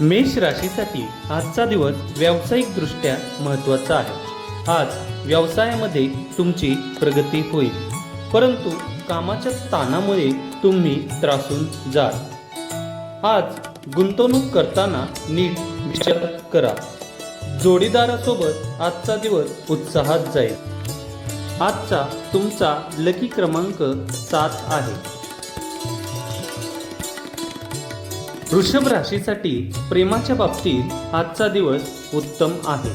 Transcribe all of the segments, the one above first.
मेष राशीसाठी आजचा दिवस व्यावसायिकदृष्ट्या महत्त्वाचा आहे. आज व्यवसायामध्ये तुमची प्रगती होईल. परंतु कामाच्या ताणामुळे तुम्ही त्रासून जाल. आज गुंतवणूक करताना नीट विचार करा. जोडीदारासोबत आजचा दिवस उत्साहात जाईल. आजचा तुमचा लकी क्रमांक सात आहे. वृषभ राशीसाठी प्रेमाच्या बाबतीत आजचा दिवस उत्तम आहे.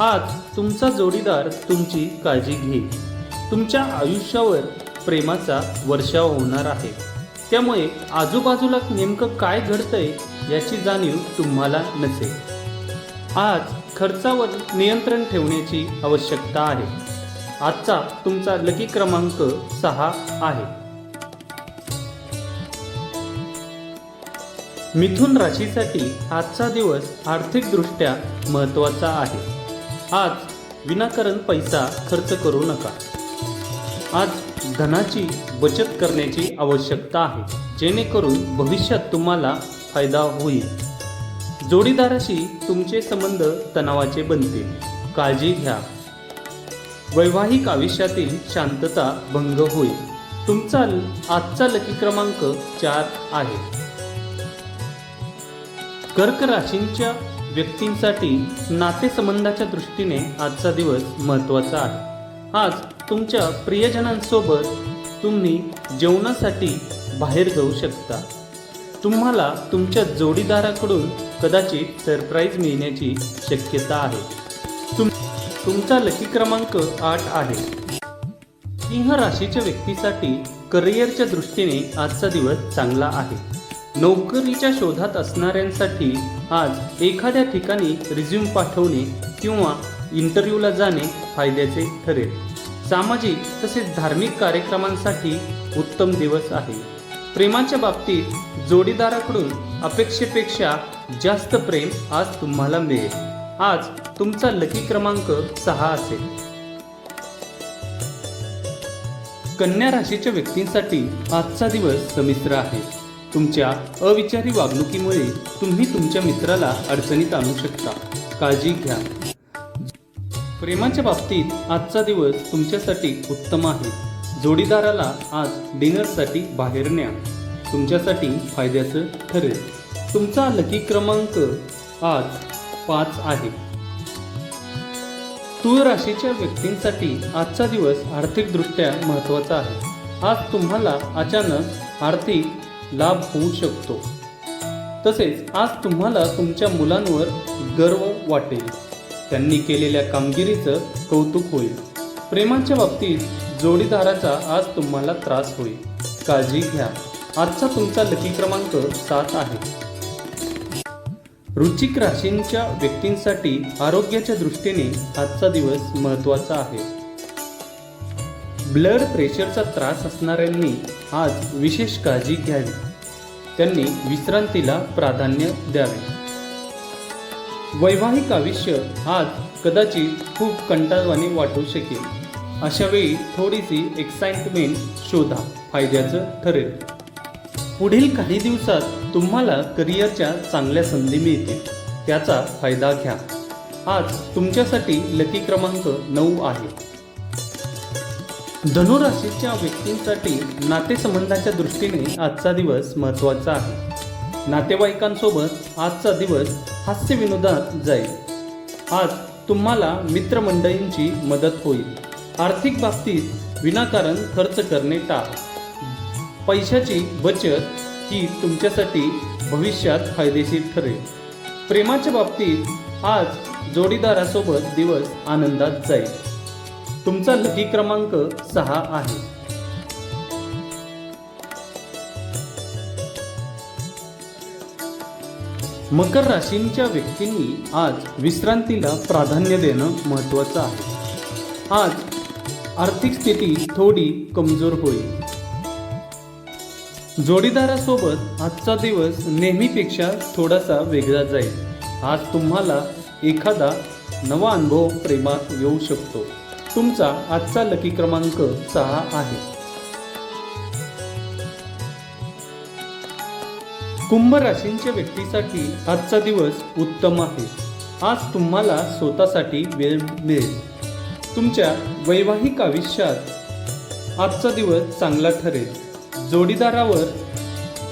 आज तुमचा जोडीदार तुमची काळजी घेईल. तुमच्या आयुष्यावर प्रेमाचा वर्षाव होणार आहे. त्यामुळे आजूबाजूला नेमकं काय घडतंय याची जाणीव तुम्हाला नसेल. आज खर्चावर नियंत्रण ठेवण्याची आवश्यकता आहे. आजचा तुमचा लकी क्रमांक सहा आहे. मिथुन राशीसाठी आजचा दिवस आर्थिकदृष्ट्या महत्त्वाचा आहे. आज विनाकारण पैसा खर्च करू नका. आज धनाची बचत करण्याची आवश्यकता आहे जेणेकरून भविष्यात तुम्हाला फायदा होईल. जोडीदाराशी तुमचे संबंध तणावाचे बनतील. काळजी घ्या. वैवाहिक आयुष्यातील शांतता भंग होईल. तुमचा आजचा लकी क्रमांक चार आहे. कर्क राशींच्या व्यक्तींसाठी नातेसंबंधाच्या दृष्टीने आजचा दिवस महत्त्वाचा आहे. आज तुमच्या प्रियजनांसोबत तुम्ही जेवणासाठी बाहेर जाऊ शकता. तुम्हाला तुमच्या जोडीदाराकडून कदाचित सरप्राईज मिळण्याची शक्यता आहे. तुम तुमचा लकी क्रमांक आठ आहे. सिंह राशीच्या व्यक्तीसाठी करिअरच्या दृष्टीने आजचा दिवस चांगला आहे. नोकरीच्या शोधात असणाऱ्यांसाठी आज एखाद्या ठिकाणी रिझ्यूम पाठवणे किंवा इंटरव्ह्यूला जाणे फायद्याचे ठरेल. सामाजिक तसेच धार्मिक कार्यक्रमांसाठी उत्तम दिवस आहे. प्रेमाच्या बाबतीत जोडीदाराकडून अपेक्षेपेक्षा जास्त प्रेम आज तुम्हाला मिळेल. आज तुमचा लकी क्रमांक सहा असेल. कन्या राशीच्या व्यक्तींसाठी आजचा दिवस समिश्र आहे. तुमच्या अविचारी वागणुकीमुळे तुम्ही तुमच्या मित्राला अडचणीत आणू शकता. काळजी घ्या. प्रेमाच्या बाबतीत आजचा दिवस तुमच्यासाठी उत्तम आहे. जोडीदाराला आज डिनरसाठी बाहेर न्या. तुमच्यासाठी फायद्याचं ठरेल. तुमचा लकी क्रमांक आज पाच आहे. तूळ राशीच्या व्यक्तींसाठी आजचा दिवस आर्थिकदृष्ट्या महत्त्वाचा आहे. आज तुम्हाला अचानक आर्थिक लाभ होऊ शकतो. तसेच आज तुम्हाला तुमच्या मुलांवर गर्व वाटेल. त्यांनी केलेल्या कामगिरीचं कौतुक होईल. प्रेमाच्या बाबतीत जोडीदाराचा आज तुम्हाला त्रास होईल. काळजी घ्या. आजचा तुमचा लकी क्रमांक सात आहे. रुचिक राशींच्या व्यक्तींसाठी आरोग्याच्या दृष्टीने आजचा दिवस महत्त्वाचा आहे. ब्लड प्रेशरचा त्रास असणाऱ्यांनी आज विशेष काळजी घ्यावी. त्यांनी विश्रांतीला प्राधान्य द्यावे. वैवाहिक आयुष्य आज कदाचित खूप कंटाळवाने वाटू शकेल. अशा वेळी थोडीशी एक्साइटमेंट शोधा फायद्याचं ठरेल. पुढील काही दिवसात तुम्हाला करिअरच्या चांगल्या संधी मिळतील. त्याचा फायदा घ्या. आज तुमच्यासाठी लकी क्रमांक नऊ आहे. धनुराशीच्या व्यक्तींसाठी नातेसंबंधाच्या दृष्टीने आजचा दिवस महत्त्वाचा आहे. नातेवाईकांसोबत आजचा दिवस हास्यविनोदात जाईल. आज तुम्हाला मित्रमंडळींची मदत होईल. आर्थिक बाबतीत विनाकारण खर्च करणे टाळ. पैशाची बचत ही तुमच्यासाठी भविष्यात फायदेशीर ठरेल. प्रेमाच्या बाबतीत आज जोडीदारासोबत दिवस आनंदात जाईल. तुमचा लकी क्रमांक सहा आहे. मकर राशींच्या व्यक्तींनी आज विश्रांतीला प्राधान्य देणं महत्त्वाचं आहे. आज आर्थिक स्थिती थोडी कमजोर होईल. जोडीदारासोबत आजचा दिवस नेहमीपेक्षा थोडासा वेगळा जाईल. आज तुम्हाला एखादा नवा अनुभव प्रेमात येऊ शकतो. तुमचा आजचा लकी क्रमांक सहा आहे. कुंभ राशींच्या व्यक्तीसाठी आजचा दिवस उत्तम आहे. आज तुम्हाला स्वतःसाठी वेळ मिळेल. तुमच्या वैवाहिक आयुष्यात आजचा दिवस चांगला ठरेल. जोडीदारावर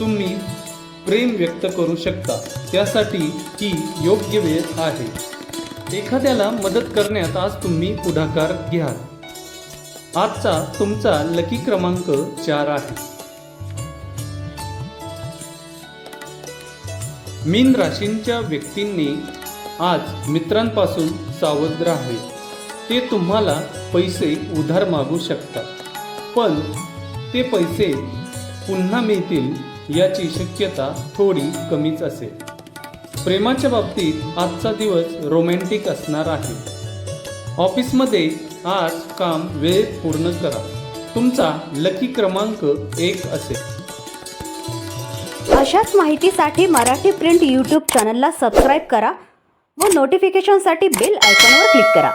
तुम्ही प्रेम व्यक्त करू शकता. त्यासाठी ही योग्य वेळ आहे. एखाद्याला मदत करण्यात आज तुम्ही पुढाकार घ्याल. आजचा तुमचा लकी क्रमांक चार आहे. मीन राशींच्या व्यक्तींनी आज मित्रांपासून सावध राहावे. ते तुम्हाला पैसे उधार मागू शकतात. पण ते पैसे पुन्हा मिळतील याची शक्यता थोडी कमीच असेल. प्रेमाच्या बाबतीत आजचा दिवस रोमॅन्टिक असणार आहे. ऑफिसमध्ये आज काम वेळेत पूर्ण करा. तुमचा लकी क्रमांक एक असेल. अशाच माहितीसाठी मराठी प्रिंट यूट्यूब चॅनलला सबस्क्राईब करा व नोटिफिकेशनसाठी बेल आयकॉनवर क्लिक करा.